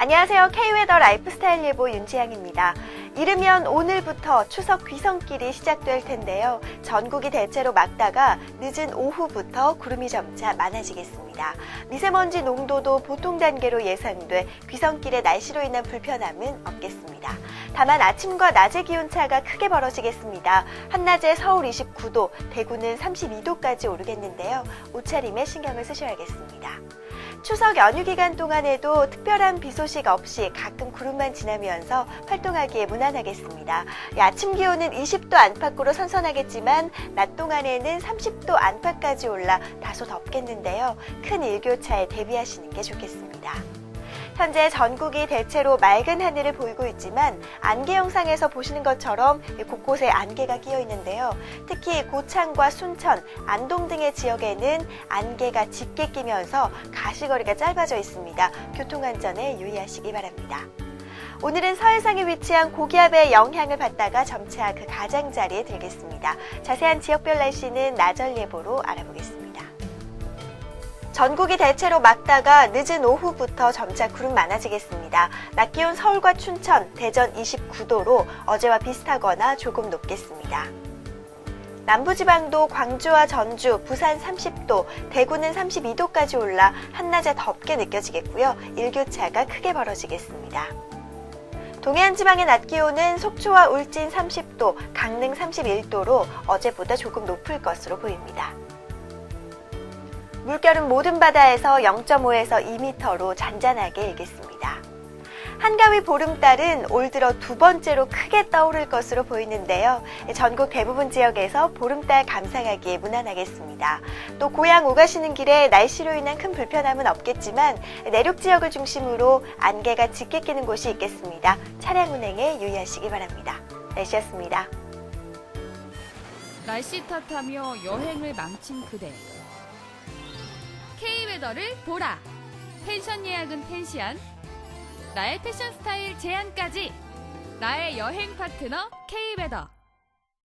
안녕하세요. K웨더 라이프스타일 예보 윤지향입니다. 이르면 오늘부터 추석 귀성길이 시작될 텐데요. 전국이 대체로 맑다가 늦은 오후부터 구름이 점차 많아지겠습니다. 미세먼지 농도도 보통 단계로 예상돼 귀성길의 날씨로 인한 불편함은 없겠습니다. 다만 아침과 낮의 기온차가 크게 벌어지겠습니다. 한낮에 서울 29도, 대구는 32도까지 오르겠는데요. 옷차림에 신경을 쓰셔야겠습니다. 추석 연휴 기간 동안에도 특별한 비 소식 없이 가끔 구름만 지나면서 활동하기에 무난하겠습니다. 이 아침 기온은 20도 안팎으로 선선하겠지만 낮 동안에는 30도 안팎까지 올라 다소 덥겠는데요. 큰 일교차에 대비하시는 게 좋겠습니다. 현재 전국이 대체로 맑은 하늘을 보이고 있지만 안개 영상에서 보시는 것처럼 곳곳에 안개가 끼어 있는데요. 특히 고창과 순천, 안동 등의 지역에는 안개가 짙게 끼면서 가시거리가 짧아져 있습니다. 교통안전에 유의하시기 바랍니다. 오늘은 서해상에 위치한 고기압의 영향을 받다가 점차 그 가장자리에 들겠습니다. 자세한 지역별 날씨는 나절 예보로 알아보겠습니다. 전국이 대체로 맑다가 늦은 오후부터 점차 구름 많아지겠습니다. 낮 기온 서울과 춘천, 대전 29도로 어제와 비슷하거나 조금 높겠습니다. 남부지방도 광주와 전주, 부산 30도, 대구는 32도까지 올라 한낮에 덥게 느껴지겠고요. 일교차가 크게 벌어지겠습니다. 동해안 지방의 낮 기온은 속초와 울진 30도, 강릉 31도로 어제보다 조금 높을 것으로 보입니다. 물결은 모든 바다에서 0.5에서 2m로 잔잔하게 일겠습니다. 한가위 보름달은 올 들어 두 번째로 크게 떠오를 것으로 보이는데요. 전국 대부분 지역에서 보름달 감상하기에 무난하겠습니다. 또 고향 오가시는 길에 날씨로 인한 큰 불편함은 없겠지만 내륙 지역을 중심으로 안개가 짙게 끼는 곳이 있겠습니다. 차량 운행에 유의하시기 바랍니다. 날씨였습니다. 날씨 탓하며 여행을 망친 그대. K웨더를 보라. 펜션 예약은 펜시안. 나의 패션 스타일 제안까지. 나의 여행 파트너 K웨더.